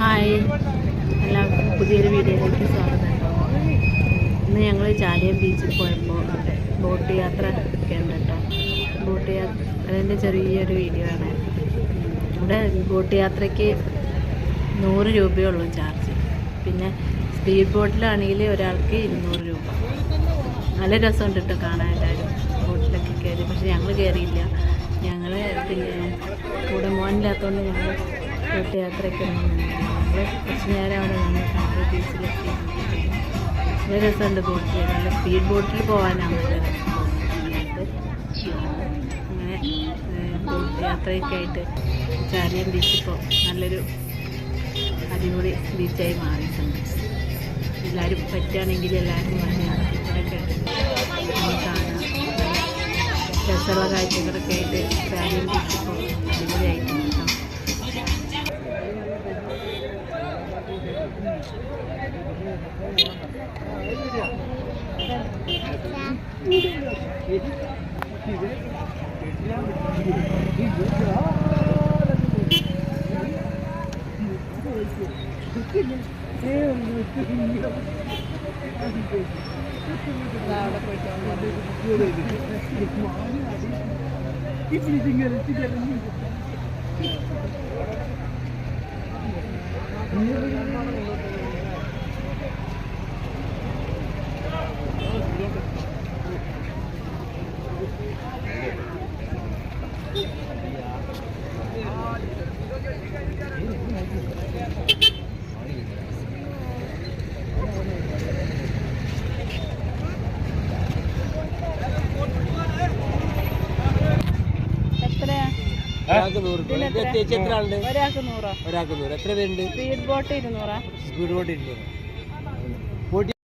Hi. എല്ലാവർക്കും പുതിയൊരു വീഡിയോയിലേക്ക് സ്വാഗതം. ഇന്ന് ഞങ്ങൾ ചാലിയം ബീച്ചിൽ പോയപ്പോൾ ബോട്ട് യാത്ര ഒക്കെ കേട്ടോ. ബോട്ട് യാത്ര അതിന്റെ ചെറിയൊരു വീഡിയോ ആണ്. ഇവിടെ ബോട്ട് യാത്രയ്ക്ക് നൂറ് രൂപയേ ഉള്ളൂ ചാർജ്. പിന്നെ സ്പീഡ് ബോട്ടിലാണെങ്കിൽ ഒരാൾക്ക് ഇരുന്നൂറ് രൂപ. നല്ല രസമുണ്ട് കേട്ടോ കാണാൻ എല്ലാവരും ബോട്ടിലൊക്കെ കയറി. പക്ഷെ ഞങ്ങൾ കയറിയില്ല. ഞങ്ങൾ പിന്നെ കൂടെ മോനില്ലാത്തതുകൊണ്ട് ഞങ്ങൾ ബോട്ട് കുറച്ച് നേരം അവിടെ നിന്ന് കണ്ടു ബീച്ചിലെത്തി നല്ല രസമുണ്ട് ബോട്ടിൽ നല്ല സ്പീഡ് ബോട്ടിൽ പോകാനാണ് നല്ല രസം അങ്ങനെ ബോട്ട് യാത്രയൊക്കെ ആയിട്ട് ചാലിയം ബീച്ച് ഇപ്പോൾ നല്ലൊരു അടിപൊളി ബീച്ചായി മാറിയിട്ടുണ്ട്. എല്ലാവരും പറ്റുകയാണെങ്കിൽ എല്ലാവരും വന്ന് യാത്രയൊക്കെ കാണാം. രസമുള്ള കാഴ്ചകളൊക്കെ ആയിട്ട് ചാലിയം ബീച്ച് ഇപ്പോൾ അടിപൊളിയായിട്ടുണ്ട് രൂപ ഇത് ചേച്ചി എത്ര ആളുണ്ട്? ഒരാൾക്ക് നൂറ്? ഒരാൾക്ക് നൂറ്. എത്ര പേരുണ്ട്? സ്പീഡ് ബോട്ട് ഇരുന്നൂറാ? സ്പീഡ് ബോട്ട് ഇരുന്നൂറ്.